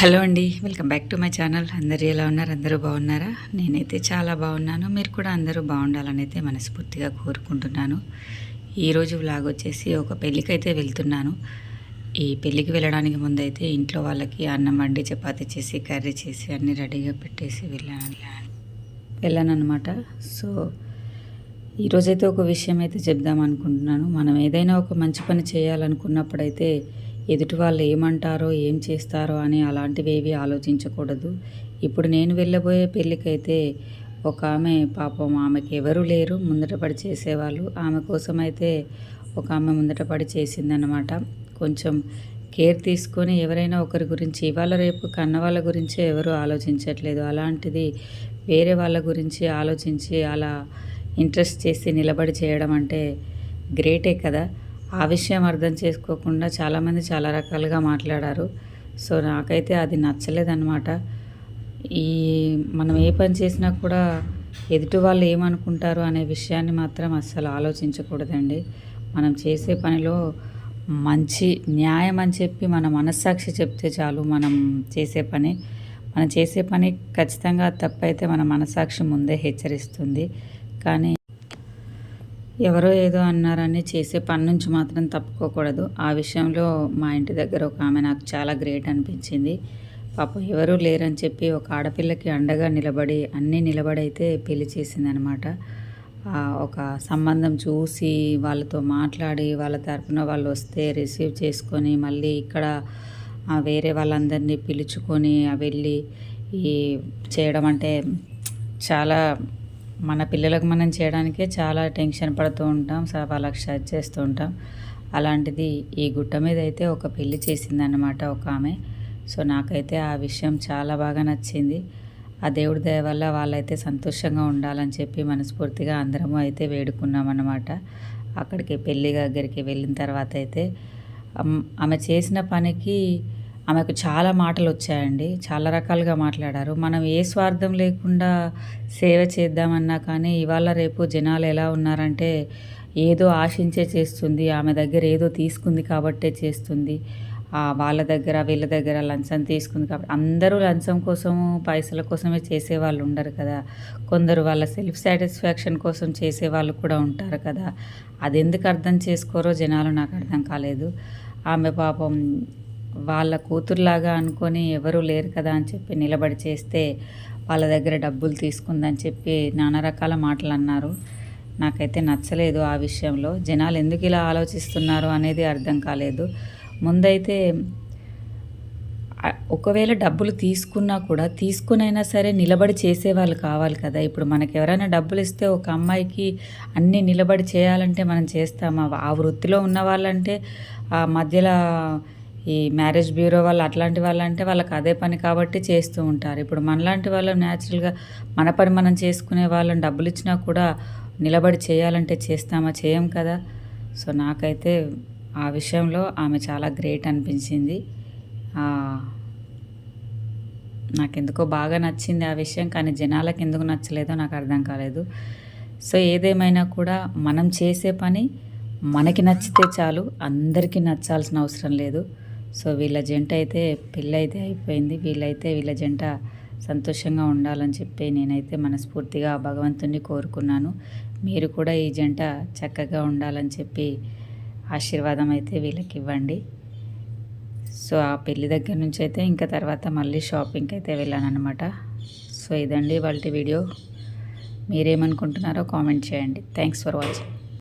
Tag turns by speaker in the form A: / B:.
A: Hello అండి welcome back to my channel. అందరు ఎలా ఉన్నారు? అందరూ బాగున్నారా? నేనైతే చాలా బాగున్నాను. మీరు కూడా అందరూ బాగుండాలని అయితే మనస్ఫూర్తిగా కోరుకుంటున్నాను. ఈరోజు వ్లాగ్ వచ్చేసి ఒక పెళ్ళికి అయితే వెళ్తున్నాను. ఈ పెళ్ళికి వెళ్ళడానికి ముందు అయితే ఇంట్లో వాళ్ళకి అన్నం వండి చపాతి చేసి కర్రీ చేసి అన్నీ రెడీగా పెట్టేసి వెళ్ళాను. వెళ్ళాను అనమాట సో ఈరోజైతే ఒక విషయం అయితే చెప్దాం అనుకుంటున్నాను. మనం ఏదైనా ఒక మంచి పని చేయాలనుకున్నప్పుడైతే ఎదుటి వాళ్ళు ఏమంటారో ఏం చేస్తారో అని అలాంటివి ఏవి ఆలోచించకూడదు. ఇప్పుడు నేను వెళ్ళబోయే పెళ్ళికైతే ఒక ఆమె పాపం ఆమెకి ఎవరు లేరు ముందట పడి చేసేవాళ్ళు. ఆమె కోసం అయితే ఒక ఆమె ముందట పడి చేసిందనమాట కొంచెం కేర్ తీసుకొని ఎవరైనా ఒకరి గురించి ఇవాళ రేపు కన్న వాళ్ళ గురించి ఎవరు ఆలోచించట్లేదు. అలాంటిది వేరే వాళ్ళ గురించి ఆలోచించి అలా ఇంట్రెస్ట్ చేసి నిలబడి చేయడం అంటే గ్రేటే కదా. ఆ విషయం అర్థం చేసుకోకుండా చాలామంది చాలా రకాలుగా మాట్లాడారు. సో నాకైతే అది నచ్చలేదన్నమాట. ఈ మనం ఏ పని చేసినా కూడా ఎదుటి వాళ్ళు ఏమనుకుంటారు అనే విషయాన్ని మాత్రం అస్సలు ఆలోచించకూడదండి. మనం చేసే పనిలో మంచి న్యాయం అని చెప్పి మన మనస్సాక్షి చెప్తే చాలు మనం చేసే పని. మనం చేసే పని ఖచ్చితంగా తప్పైతే మన మనస్సాక్షి ముందే హెచ్చరిస్తుంది. కానీ ఎవరో ఏదో అన్నారని చేసే పని నుంచి మాత్రం తప్పుకోకూడదు. ఆ విషయంలో మా ఇంటి దగ్గర ఒక ఆమె నాకు చాలా గ్రేట్ అనిపించింది. పాపం ఎవరూ లేరని చెప్పి ఒక ఆడపిల్లకి అండగా నిలబడి అన్నీ నిలబడైతే పెళ్ళి చేసిందనమాట. ఒక సంబంధం చూసి వాళ్ళతో మాట్లాడి వాళ్ళ తరఫున వాళ్ళు వస్తే రిసీవ్ చేసుకొని మళ్ళీ ఇక్కడ వేరే వాళ్ళందరినీ పిలుచుకొని వెళ్ళి ఈ చేయడం అంటే చాలా మన పిల్లలకు మనం చేయడానికే చాలా టెన్షన్ పడుతూ ఉంటాం వాళ్ళకి షర్ట్ చేస్తూ ఉంటాం. అలాంటిది ఈ గుట్ట మీద అయితే ఒక పెళ్ళి చేసిందన్నమాట ఒక ఆమె. సో నాకైతే ఆ విషయం చాలా బాగా నచ్చింది. ఆ దేవుడి దయ వల్ల వాళ్ళైతే సంతోషంగా ఉండాలని చెప్పి మనస్ఫూర్తిగా అందరము అయితే వేడుకున్నామన్నమాట. అక్కడికి పెళ్ళి దగ్గరికి వెళ్ళిన తర్వాత అయితే ఆమె చేసిన పనికి ఆమెకు చాలా మాటలు వచ్చాయండి చాలా రకాలుగా మాట్లాడారు. మనం ఏ స్వార్థం లేకుండా సేవ చేద్దామన్నా కానీ ఇవాళ రేపు జనాలు ఎలా ఉన్నారంటే ఏదో ఆశించే చేస్తుంది ఆమె దగ్గర ఏదో తీసుకుంది కాబట్టే చేస్తుంది. వాళ్ళ దగ్గర వీళ్ళ దగ్గర లంచం తీసుకుంది కాబట్టి అందరూ లంచం కోసము పైసల కోసమే చేసే వాళ్ళు ఉండరు కదా. కొందరు వాళ్ళ సెల్ఫ్ సాటిస్ఫాక్షన్ కోసం చేసే వాళ్ళు కూడా ఉంటారు కదా. అది ఎందుకు అర్థం చేసుకోరో జనాలు నాకు అర్థం కాలేదు. ఆమె పాపం వాళ్ళ కూతురులాగా అనుకొని ఎవరు లేరు కదా అని చెప్పి నిలబడి చేస్తే వాళ్ళ దగ్గర డబ్బులు తీసుకుందని చెప్పి నానా రకాల మాటలు అన్నారు. నాకైతే నచ్చలేదు ఆ విషయంలో. జనాలు ఎందుకు ఇలా ఆలోచిస్తున్నారు అనేది అర్థం కాలేదు. ముందైతే ఒకవేళ డబ్బులు తీసుకున్నా కూడా తీసుకునైనా సరే నిలబడి చేసేవాళ్ళు కావాలి కదా. ఇప్పుడు మనకి ఎవరైనా డబ్బులు ఇస్తే ఒక అమ్మాయికి అన్నీ నిలబడి చేయాలంటే మనం చేస్తామా? ఆ వృత్తిలో ఉన్న వాళ్ళంటే ఆ మధ్యలో ఈ మ్యారేజ్ బ్యూరో వాళ్ళు అట్లాంటి వాళ్ళంటే వాళ్ళకి అదే పని కాబట్టి చేస్తూ ఉంటారు. ఇప్పుడు మనలాంటి వాళ్ళు న్యాచురల్గా మన పని మనం చేసుకునే వాళ్ళని డబ్బులు ఇచ్చినా కూడా నిలబడి చేయాలంటే చేస్తామా? చేయం కదా. సో నాకైతే ఆ విషయంలో ఆమె చాలా గ్రేట్ అనిపించింది. నాకెందుకో బాగా నచ్చింది ఆ విషయం కానీ జనాలకు ఎందుకు నచ్చలేదో నాకు అర్థం కాలేదు. సో ఏదేమైనా కూడా మనం చేసే పని మనకి నచ్చితే చాలు అందరికీ నచ్చాల్సిన అవసరం లేదు. సో వీళ్ళ జంట అయితే పెళ్ళి అయితే అయిపోయింది. వీళ్ళైతే వీళ్ళ జంట సంతోషంగా ఉండాలని చెప్పి నేనైతే మనస్ఫూర్తిగా భగవంతుని కోరుకున్నాను. మీరు కూడా ఈ జంట చక్కగా ఉండాలని చెప్పి ఆశీర్వాదం అయితే వీళ్ళకి ఇవ్వండి. సో ఆ పెళ్ళి దగ్గర నుంచి అయితే ఇంకా తర్వాత మళ్ళీ షాపింగ్కి అయితే వెళ్ళానమాట సో ఇదండి వాళ్ళ వీడియో. మీరేమనుకుంటున్నారో కామెంట్ చేయండి. Thanks for watching